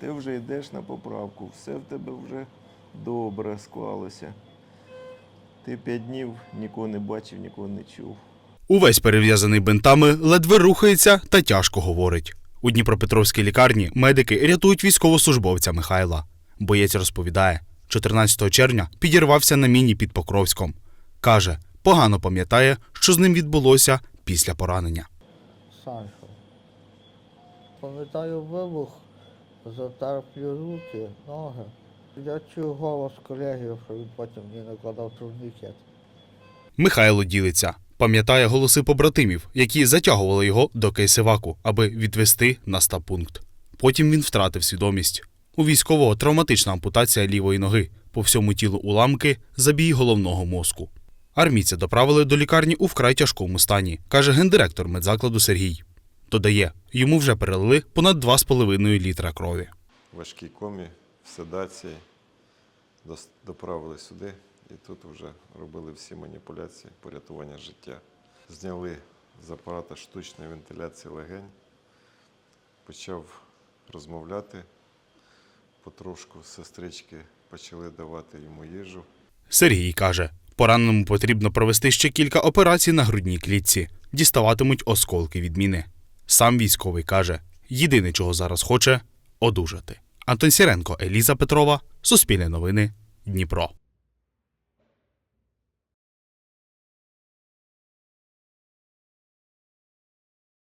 ти вже йдеш на поправку, все в тебе вже добре склалося. Ти п'ять днів нікого не бачив, нікого не чув. Увесь перев'язаний бинтами, ледве рухається та тяжко говорить. У Дніпропетровській лікарні медики рятують військовослужбовця Михайла. Боєць розповідає, 14 червня підірвався на міні під Покровськом. Каже, погано пам'ятає, що з ним відбулося після поранення. Санcho. Пам'ятаю вибух, затерплю руки, ноги. Я чув голос колегів, що він потім мені накладав турнікет. Михайло ділиться. Пам'ятає голоси побратимів, які затягували його до кейсиваку, аби відвести на стаб-пункт. Потім він втратив свідомість. У військового травматична ампутація лівої ноги, по всьому тілу уламки, забій головного мозку. Армійця доправили до лікарні у вкрай тяжкому стані, каже гендиректор медзакладу Сергій. Додає, йому вже перелили понад 2,5 літра крові. важкій комі, в седації. Доправили сюди і тут вже робили всі маніпуляції порятування життя. Зняли з апарата штучної вентиляції легень, почав розмовляти. Потрошку сестрички почали давати йому їжу. Сергій каже, пораненому потрібно провести ще кілька операцій на грудній клітці, діставатимуть осколки від міни. Сам військовий каже, єдине, чого зараз хоче одужати. Антон Сіренко, Еліза Петрова, Суспільне новини, Дніпро.